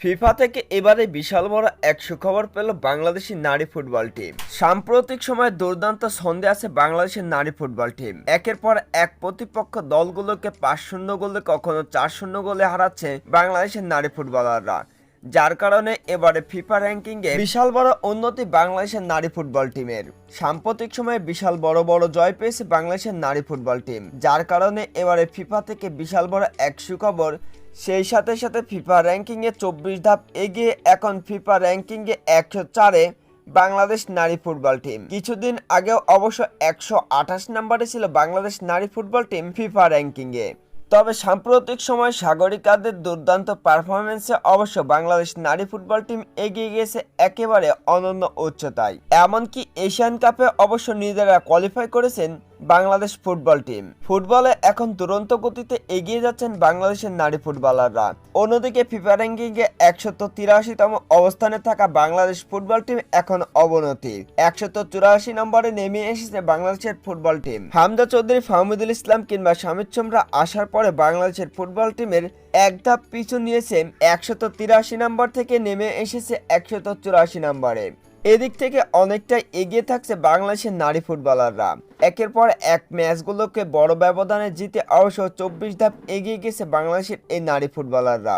FIFA থেকে এবারে বিশাল বড় এক সুখবর পেল বাংলাদেশি নারী ফুটবল টিম। সাম্প্রতিক সময়ে দুর্দান্ত ছন্দে আছে বাংলাদেশের নারী ফুটবল টিম। একের পর এক প্রতিপক্ষ দলগুলোকে পাঁচ শূন্য গোলে, কখনো চার শূন্য গোলে হারাচ্ছে বাংলাদেশের নারী ফুটবলাররা। যার কারণে এবারে ফিফা র্যাঙ্কিংয়ে বিশাল বড় উন্নতি বাংলাদেশের নারী ফুটবল টিমের। সাম্প্রতিক সময়ে বিশাল বড় বড় জয় পেয়েছে বাংলাদেশের নারী ফুটবল টিম। যার কারণে এবারে ফিফা থেকে বিশাল বড় এক সুখবর সেই সাথে সাথে ফিফা র্যাঙ্কিংয়ে চব্বিশ ধাপ এগিয়ে এখন ফিফা র্যাঙ্কিংয়ে একশো চারে বাংলাদেশ নারী ফুটবল টিম। কিছুদিন আগেও অবশ্য একশো আঠাশ নম্বরে ছিল বাংলাদেশ নারী ফুটবল টিম ফিফা র্যাঙ্কিংয়ে। তবে সাম্প্রতিক সময় সাগরিকাদের দুর্দান্ত পারফরমেন্সে অবশ্য বাংলাদেশ নারী ফুটবল টিম এগিয়ে গিয়েছে একেবারে অনন্য উচ্চতায়। এমনকি এশিয়ান কাপে অবশ্য নিজেরা কোয়ালিফাই করেছেন বাংলাদেশ ফুটবল টিম ফুটবলে এখন দুরন্ত গতিতে এগিয়ে যাচ্ছেন বাংলাদেশের নারী ফুটবলাররা। অন্যদিকে ফিফা র্যাঙ্কিংয়ে একশত তিরাশিতম অবস্থানে থাকা বাংলাদেশ ফুটবল টিম এখন অবনতি। একশত চুরাশি নম্বরে নেমে এসেছে বাংলাদেশের ফুটবল টিম হামদা চৌধুরী, ফাহমুদুল ইসলাম কিংবা শামিদ চোমরা আসার পরে বাংলাদেশের ফুটবল টিমের এক ধাপ পিছু নিয়েছে একশত তিরাশি নম্বর থেকে নেমে এসেছে একশত চুরাশি নম্বরে। এদিক থেকে অনেকটা এগিয়ে থাকছে বাংলাদেশের নারী ফুটবলাররা। একের পর এক ম্যাচগুলোকে বড় ব্যবধানে জিতে অবশ্য চব্বিশ ধাপ এগিয়ে গেছে বাংলাদেশের এই নারী ফুটবলাররা।